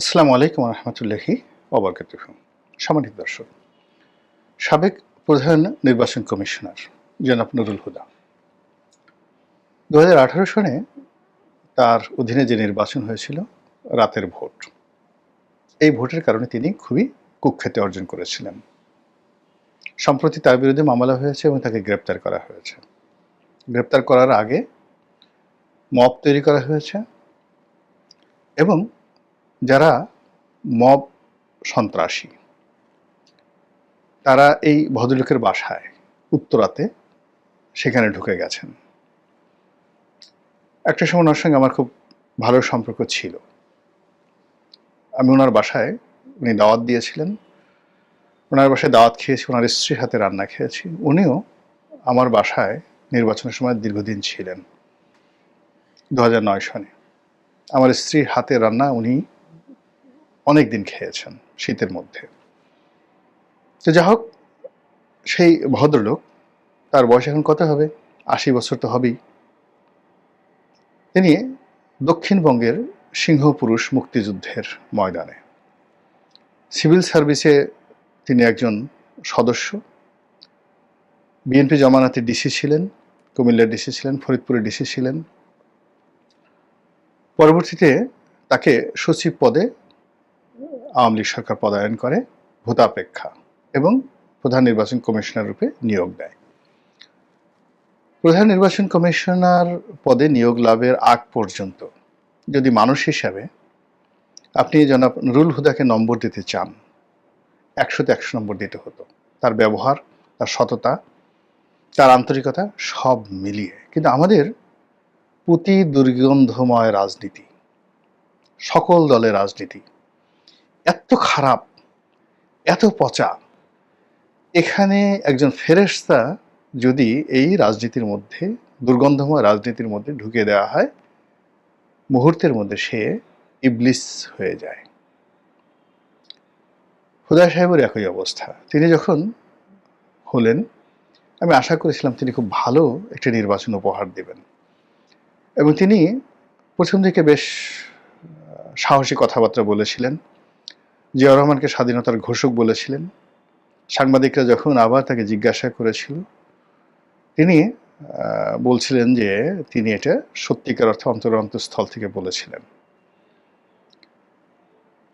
আসসালামু আলাইকুম রহমতুল্লাহি অবরকাত সম্মানিত দর্শক, সাবেক প্রধান নির্বাচন কমিশনার জনাব নুরুল হুদা দু সনে তার অধীনে যে নির্বাচন হয়েছিল, রাতের ভোট, এই ভোটের কারণে তিনি খুবই কুখ্যাতি অর্জন করেছিলেন। সম্প্রতি তার বিরুদ্ধে মামলা হয়েছে এবং তাকে গ্রেপ্তার করা হয়েছে। গ্রেপ্তার করার আগে মপ তৈরি করা হয়েছে এবং যারা মব সন্ত্রাসী, তারা এই ভদ্রলোকের বাসায় উত্তরাতে সেখানে ঢুকে গেছেন। একটা সময় ওনার সঙ্গে আমার খুব ভালো সম্পর্ক ছিল। আমি ওনার বাসায়, উনি দাওয়াত দিয়েছিলেন। ওনার বাসায় দাওয়াত খেয়েছি, ওনার স্ত্রীর হাতে রান্না খেয়েছি। উনিও আমার বাসায় নির্বাচনের সময় দীর্ঘদিন ছিলেন। দু সনে আমার স্ত্রীর হাতে রান্না উনি অনেক দিন খেয়েছেন শীতের মধ্যে। তো যা হোক, সেই ভদ্রলোক, তার বয়স এখন কত হবে? আশি বছর তো হবেই। তিনি দক্ষিণবঙ্গের সিংহপুরুষ মুক্তিযুদ্ধের ময়দানে। সিভিল সার্ভিসে তিনি একজন সদস্য। বিএনপি জমানাতে ডিসি ছিলেন, কুমিল্লার ডিসি ছিলেন, ফরিদপুরের ডিসি ছিলেন। পরবর্তীতে তাকে সচিব পদে আওয়ামী লীগ সরকার পদায়ন করে ভূতাপেক্ষা এবং প্রধান নির্বাচন কমিশনার রূপে নিয়োগ দেয়। প্রধান নির্বাচন কমিশনার পদে নিয়োগ লাভের আগ পর্যন্ত যদি মানুষ হিসাবে আপনি জনাব নুরুল হুদাকে নম্বর দিতে চান, একশোতে একশো নম্বর দিতে হতো। তার ব্যবহার, তার সততা, তার আন্তরিকতা সব মিলিয়ে। কিন্তু আমাদের প্রতি দুর্গন্ধময় রাজনীতি, সকল দলের রাজনীতি এত খারাপ, এত পচা। এখানে একজন ফেরেস্তা যদি এই রাজনীতির মধ্যে, দুর্গন্ধময় রাজনীতির মধ্যে ঢুকে দেওয়া হয়, মুহূর্তের মধ্যে সে ইবলিস হয়ে যায়। হুদা সাহেবের একই অবস্থা। তিনি যখন হলেন, আমি আশা করেছিলাম তিনি খুব ভালো একটি নির্বাচন উপহার দেবেন। এবং তিনি প্রথম দিকে বেশ সাহসী কথাবার্তা বলেছিলেন। জিয়া রহমানকে স্বাধীনতার ঘোষক বলেছিলেন। সাংবাদিকরা যখন আবার তাকে জিজ্ঞাসা করেছিল, তিনি বলছিলেন যে তিনি এটা সত্যিকার অর্থে অন্তর অন্তঃস্থল থেকে বলেছিলেন।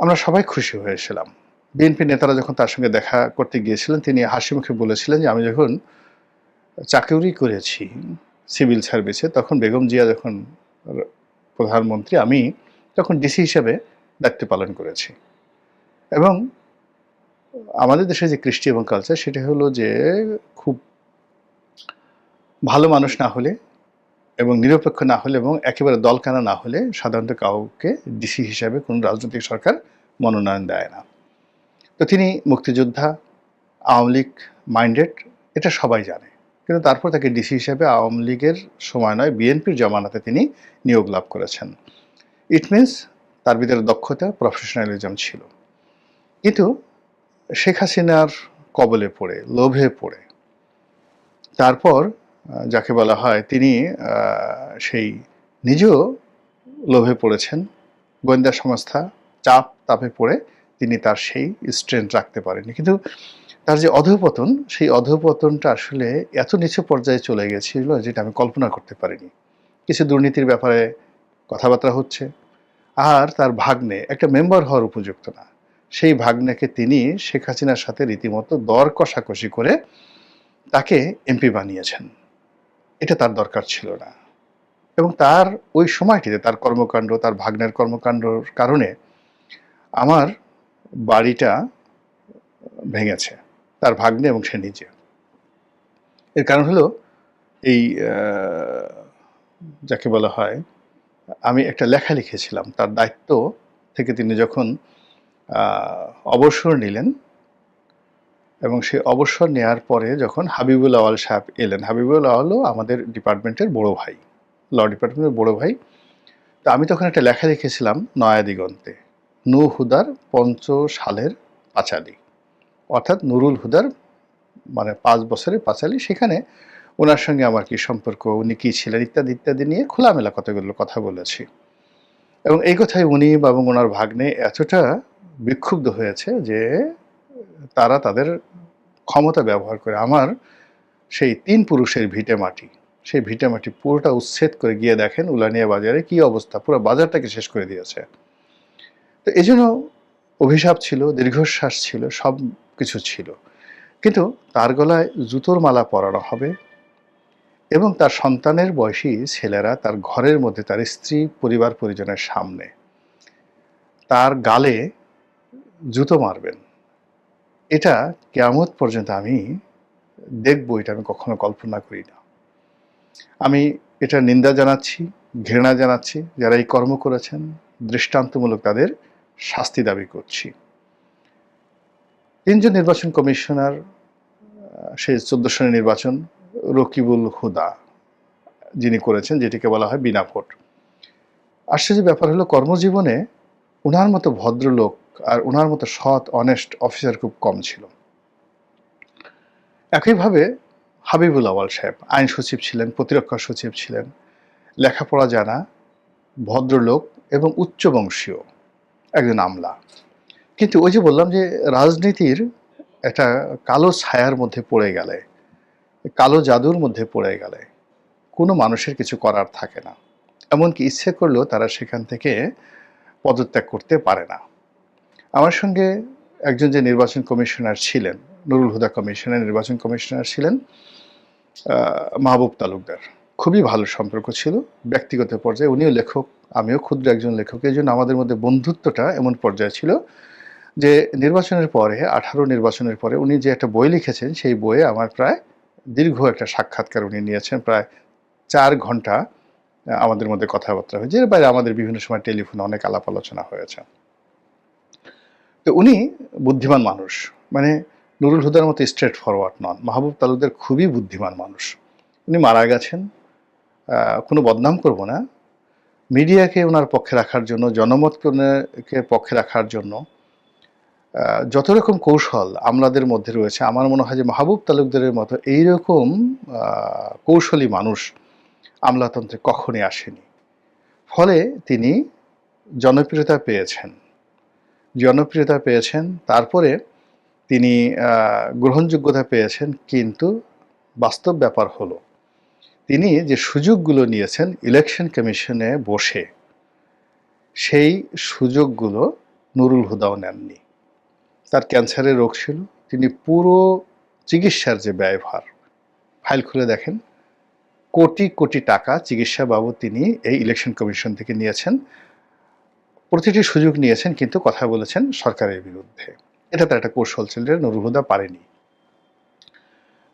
আমরা সবাই খুশি হয়েছিলাম। বিএনপি নেতারা যখন তার সঙ্গে দেখা করতে গিয়েছিলেন, তিনি হাসি মুখে বলেছিলেন যে, আমি যখন চাকরি করেছি সিভিল সার্ভিসে, তখন বেগম জিয়া যখন প্রধানমন্ত্রী, আমি তখন ডিসি হিসেবে দায়িত্ব পালন করেছি। এবং আমাদের দেশে যে কৃষ্টি এবং কালচার সেটা হলো যে খুব ভালো মানুষ না হলে এবং নিরপেক্ষ না হলে এবং একেবারে দলকানা না হলে সাধারণত কাউকে ডিসি হিসাবে কোনো রাজনৈতিক সরকার মনোনয়ন দেয় না। তো তিনি মুক্তিযোদ্ধা, আওয়ামী লীগ মাইন্ডেড এটা সবাই জানে। কিন্তু তারপর তাকে ডিসি হিসেবে আওয়ামী লীগের সময় নয় বিএনপির জমানাতে তিনি নিয়োগ লাভ করেছেন। ইট মিনস তার ভিতরে দক্ষতা প্রফেশনালিজম ছিল। কিন্তু শেখ হাসিনার কবলে পড়ে, লোভে পড়ে। তারপর যাকে বলা হয় তিনি সেই নিজেও লোভে পড়েছেন। গোয়েন্দা সংস্থা চাপ তাপে পড়ে তিনি তার সেই স্ট্রেন্থ রাখতে পারেননি। কিন্তু তার যে অধপতন, সেই অধপতনটা আসলে এত নিচু পর্যায়ে চলে গেছিল যেটা আমি কল্পনা করতে পারিনি। কিছু দুর্নীতির ব্যাপারে কথাবার্তা হচ্ছে, আর তার ভাগ্নে একটা মেম্বার হওয়ার উপযুক্ত না। সেই ভাগ্নেকে তিনি শেখ হাসিনার সাথে রীতিমতো দর কষাকষি করে তাকে এমপি বানিয়েছেন। এটা তার দরকার ছিল না। এবং তার ওই সময়টিতে তার কর্মকাণ্ড, তার ভাগ্নের কর্মকাণ্ডর কারণে আমার বাড়িটা ভেঙেছে, তার ভাগ্নে এবং সে নিজে। এর কারণ হলো এই যাকে বলা হয়, আমি একটা লেখা লিখেছিলাম, তার দায়িত্ব থেকে তিনি যখন অবসর নিলেন এবং সে অবসর নেওয়ার পরে যখন হাবিবুল আওয়াল সাহেব এলেন, হাবিবুল আওয়ালও আমাদের ডিপার্টমেন্টের বড় ভাই, ল ডিপার্টমেন্টের বড় ভাই। তো আমি তখন একটা লেখা লিখেছিলাম নয়া দিগন্তে নু হুদার পঞ্চ সালের পাঁচালি। অর্থাৎ নুরুল হুদার মানে পাঁচ বছরের পাঁচালি। সেখানে ওনার সঙ্গে আমার কি সম্পর্ক, উনি কী ছিলেন ইত্যাদি ইত্যাদি নিয়ে খোলামেলা কতগুলো কথা বলেছি। এবং এই কথায় উনি এবং ওনার ভাগ্নে এতটা বিক্ষুব্ধ হয়েছে যে তারা তাদের ক্ষমতা ব্যবহার করে আমার সেই তিন পুরুষের ভিটে মাটি, সেই ভিটে মাটি পুরোটা উচ্ছেদ করে গিয়ে দেখেন উলানিয়া বাজারে কি অবস্থা, পুরো বাজারটাকে শেষ করে দিয়েছে। তো এই জন্য অভিশাপ ছিল, দীর্ঘশ্বাস ছিল, সব কিছু ছিল। কিন্তু তার গলায় জুতোর মালা পরানো হবে এবং তার সন্তানের বয়সী ছেলেরা তার ঘরের মধ্যে তার স্ত্রী, পরিবার, পরিজনের সামনে তার গালে জুতো মারবেন। এটা কেয়ামত পর্যন্ত আমি দেখব, এটা আমি কখনো কল্পনা করি না। আমি এটা নিন্দা জানাচ্ছি, ঘৃণা জানাচ্ছি, যারা এই কর্ম করেছেন, দৃষ্টান্তমূলক তাদের শাস্তি দাবি করছি। তিনজন নির্বাচন কমিশনার সেই চোদ্দ নির্বাচন, রকিবুল হুদা, যিনি করেছেন, যেটিকে বলা হয় বিনা ভোট। আশ্চর্য ব্যাপার হলো, কর্মজীবনে ওনার মতো ভদ্রলোক আর ওনার মতো সৎ অনেস্ট অফিসার খুব কম ছিল। একইভাবে হাবিবুল আওয়াল সাহেব, আইন সচিব ছিলেন, প্রতিরক্ষা সচিব ছিলেন, লেখাপড়া জানা, ভদ্রলোক এবং উচ্চবংশীয় একজন আমলা। কিন্তু ওই যে বললাম যে রাজনীতির একটা কালো ছায়ার মধ্যে পড়ে গেলে, কালো জাদুর মধ্যে পড়ে গেলে কোনো মানুষের কিছু করার থাকে না। এমনকি ইচ্ছে করলেও তারা সেখান থেকে পদত্যাগ করতে পারে না। আমার সঙ্গে একজন যে নির্বাচন কমিশনার ছিলেন, নুরুল হুদা কমিশনের নির্বাচন কমিশনার ছিলেন মাহবুব তালুকদার। খুবই ভালো সম্পর্ক ছিল, ব্যক্তিগত পর্যায়ে উনিও লেখক, আমিও ক্ষুদ্র একজন লেখক এই জন্য আমাদের মধ্যে বন্ধুত্বটা এমন পর্যায়ে ছিল যে নির্বাচনের পরে, আঠারো নির্বাচনের পরে উনি যে একটা বই লিখেছেন, সেই বইয়ে আমার প্রায় দীর্ঘ একটা সাক্ষাৎকার উনি নিয়েছেন, প্রায় চার ঘণ্টা আমাদের মধ্যে কথাবার্তা হয়েছে। এর বাইরে আমাদের বিভিন্ন সময় টেলিফোনে অনেক আলাপ আলোচনা হয়েছে। তো উনি বুদ্ধিমান মানুষ। মানে নুরুল হুদার মতো স্ট্রেট ফরওয়ার্ড নন। মাহবুব তালুকদার খুবই বুদ্ধিমান মানুষ। উনি মারা গেছেন। কোনো বদনাম করব না। মিডিয়াকে ওনার পক্ষে রাখার জন্য, জনমতকে পক্ষে রাখার জন্য যত রকম কৌশল আমলাদের মধ্যে রয়েছে, আমার মনে হয় যে মাহবুব তালুকদারের মতো এইরকম কৌশলী মানুষ আমলাতন্ত্রে কখনই আসেনি। ফলে তিনি জনপ্রিয়তা পেয়েছেন। জনপ্রিয়তা পেয়েছেন। তারপরে তিনি গ্রহণযোগ্যতা পেয়েছেন, কিন্তু বাস্তব ব্যাপার হলো, তিনি যে সুযোগগুলো নিয়েছেন ইলেকশন কমিশনে বসে, সেই সুযোগগুলো নুরুল হুদাও নেননি। তার ক্যান্সারের রোগ ছিল, তিনি পুরো চিকিৎসার যে ব্যয়ভার ফাইল খুলে দেখেন, কোটি কোটি টাকা চিকিৎসা বাবদ তিনি এই ইলেকশন কমিশন থেকে নিয়েছেন। প্রতিটি সুযোগ নিয়েছেন কিন্তু কথা বলেছেন সরকারের বিরুদ্ধে। এটা তার একটা কৌশল ছিল নুরুল হুদা পারেনি।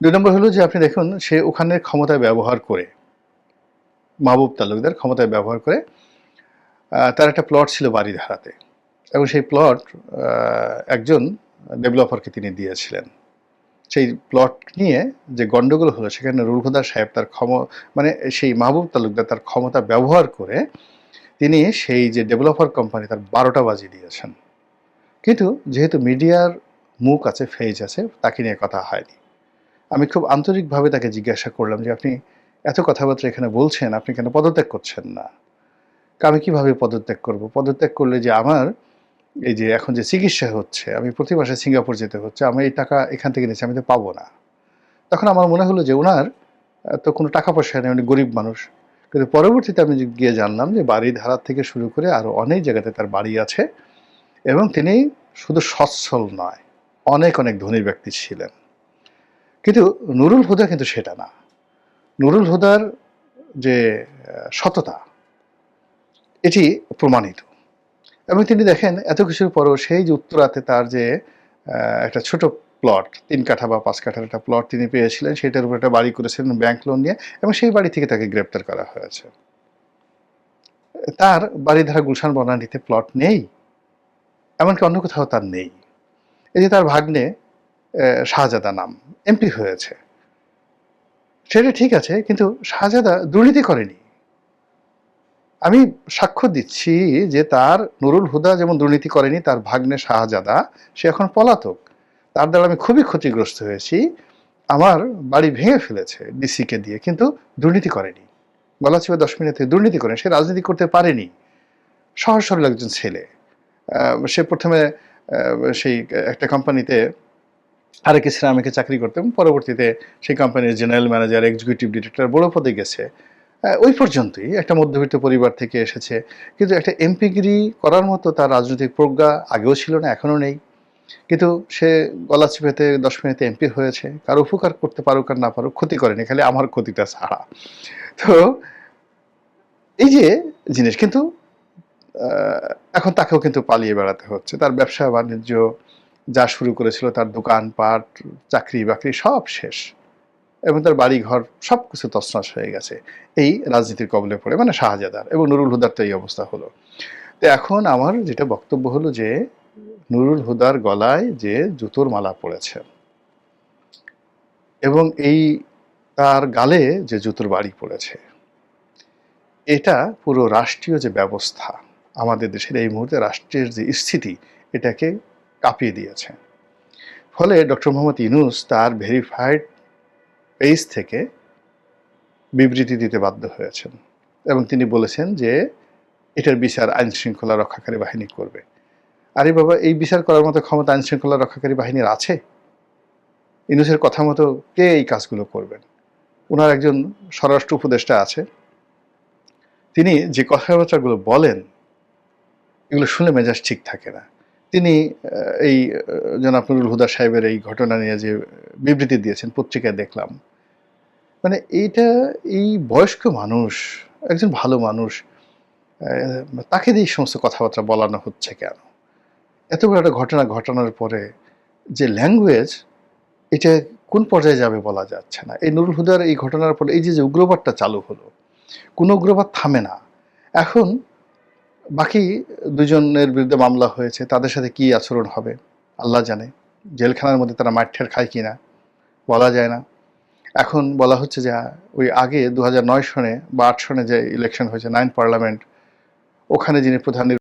দুই নম্বর হলো যে আপনি দেখুন, সে ওখানের ক্ষমতা ব্যবহার করে, মাহবুব তালুকদার ক্ষমতায় ব্যবহার করে তার একটা প্লট ছিল বাড়ি ধারাতে এবং সেই প্লট একজন ডেভেলপারকে তিনি দিয়েছিলেন। সেই প্লট নিয়ে যে গন্ডগোল হলো, সেখানে রুলহুদা সাহেব তার ক্ষম মানে সেই মাহবুব তালুকদার তার ক্ষমতা ব্যবহার করে তিনি সেই যে ডেভেলপার কোম্পানি তার বারোটা বাজি দিয়েছেন। কিন্তু যেহেতু মিডিয়ার মুখ আছে ফেজ আছে, তাকে নিয়ে কথা হয়নি। আমি খুব আন্তরিকভাবে তাকে জিজ্ঞাসা করলাম যে, আপনি এত কথাবার্তা এখানে বলছেন, আপনি কেন পদত্যাগ করছেন না? আমি কীভাবে পদত্যাগ করব? পদত্যাগ করলে যে আমার এই যে এখন যে চিকিৎসা হচ্ছে, আমি প্রতি মাসে সিঙ্গাপুর যেতে হচ্ছে, আমি এই টাকা এখান থেকে নিচ্ছি আমি তো পাবো না। তখন আমার মনে হলো যে ওনার তো কোনো টাকা পয়সা নেই, উনি গরিব মানুষ। কিন্তু পরবর্তীতে আমি গিয়ে জানলাম যে বাড়ি ধারা থেকে শুরু করে আরও অনেক জায়গাতে তার বাড়ি আছে এবং তিনি শুধু সচ্ছল নয়, অনেক অনেক ধনী ব্যক্তি ছিলেন। কিন্তু নুরুল হুদা কিন্তু সেটা না। নুরুল হুদার যে সততা, এটি প্রমাণিত। এবং তিনি দেখেন এত কিছুর পরও সেই যে উত্তরাতে তার যে একটা ছোট প্লট তিন কাঠা বা পাঁচ কাঠার একটা প্লট তিনি পেয়েছিলেন, সেটার উপর একটা বাড়ি করেছিলেন ব্যাংক লোন নিয়ে, এবং সেই বাড়ি থেকে তাকে গ্রেপ্তার করা হয়েছে। তার বাড়ি ধারা গুলশান বনানীতে প্লট নেই, এমনকি অন্য কোথাও তার নেই। এই যে তার ভাগ্নে শাহজাদা নাম এমপি হয়েছে। সেটা ঠিক আছে, কিন্তু শাহজাদা দুর্নীতি করেনি। আমি সাক্ষ্য দিচ্ছি যে তার নুরুল হুদা যেমন দুর্নীতি করেনি, তার ভাগ্নে শাহজাদা, সে এখন পলাতক। তার দ্বারা আমি খুবই ক্ষতিগ্রস্ত হয়েছি। আমার বাড়ি ভেঙে ফেলেছে ডিসিকে দিয়ে, কিন্তু দুর্নীতি করেনি। গলাচিপা দশ মিনিটে দুর্নীতি করেনি সে রাজনীতি করতে পারেনি। সহজ সরল একজন ছেলে। সে প্রথমে সেই একটা কোম্পানিতে আরেক সিরামিকে চাকরি করতেন পরবর্তীতে সেই কোম্পানির জেনারেল ম্যানেজার এক্সিকিউটিভ ডিরেক্টর বড় পদে গেছে। ওই পর্যন্তই। একটা মধ্যবিত্ত পরিবার থেকে এসেছে। কিন্তু একটা এমপিগিরি করার মতো তার রাজনৈতিক প্রজ্ঞা আগেও ছিল না, এখনও নেই। কিন্তু সে গলা চিপেতে দশ মিনিটে এমপি হয়েছে। কারও উপকার করতে পারুক আর না পারুক, ক্ষতি করেনি, খালি আমার ক্ষতিটা ছাড়া। তো এই যে জিনিস, কিন্তু এখন তাকেও কিন্তু পালিয়ে বেড়াতে হচ্ছে। তার ব্যবসা বাণিজ্য যা শুরু করেছিল, তার দোকান পাট চাকরি বাকরি সব শেষ। এবং তার বাড়ি ঘর সব কিছু তছনছ হয়ে গেছে। এই রাজনীতির কবলে পড়ে মানে শাহজাদার এবং নুরুল হুদার তো এই অবস্থা হলো। তো এখন আমার যেটা বক্তব্য হলো যে নুরুল হুদার গলায় যে জুতোর মালা পড়েছে। এবং এই তার গালে যে জুতোর বাড়ি পড়েছে। এটা পুরো রাষ্ট্রীয় যে ব্যবস্থা, আমাদের দেশের এই মুহূর্তে রাষ্ট্রের যে স্থিতি, এটাকে কাঁপিয়ে দিয়েছে। ফলে ডক্টর মোহাম্মদ ইনুস তার ভেরিফাইড পেজ থেকে বিবৃতি দিতে বাধ্য হয়েছেন। এবং তিনি বলেছেন যে এটার বিচার আইন শৃঙ্খলা রক্ষাকারী বাহিনী করবে। আরে বাবা, এই বিচার করার মতো ক্ষমতা আইন শৃঙ্খলা রক্ষাকারী বাহিনীর আছে? ইউনুসের কথা মতো কে এই কাজগুলো করবেন? ওনার একজন স্বরাষ্ট্র উপদেষ্টা আছে। তিনি যে কথাবার্তাগুলো বলেন, এগুলো শুনে মেজাজ ঠিক থাকে না। তিনি এই জনাব নুরুল হুদা সাহেবের এই ঘটনা নিয়ে যে বিবৃতি দিয়েছেন, পত্রিকায় দেখলাম। মানে এইটা, এই বয়স্ক মানুষ, একজন ভালো মানুষ তাকে দিয়ে এই সমস্ত কথাবার্তা বলানো হচ্ছে কেন? এত বড় একটা ঘটনা ঘটানোর পরে যে ল্যাঙ্গুয়েজ এটা কোন পর্যায়ে যাবে বলা যাচ্ছে না। এই নুরুল হুদার এই ঘটনার পরে এই যে যে উগ্রবাদটা চালু হলো, কোনো উগ্রবাদ থামে না। এখন বাকি দুজনের বিরুদ্ধে মামলা হয়েছে, তাদের সাথে কি আচরণ হবে, আল্লাহ জানে। জেলখানার মধ্যে তারা মাঠের খায় কি না বলা যায় না। এখন বলা হচ্ছে যে, ওই আগে দু সনে বা আট সনে যে ইলেকশন হয়েছে নাইন পার্লামেন্ট ওখানে যিনি প্রধান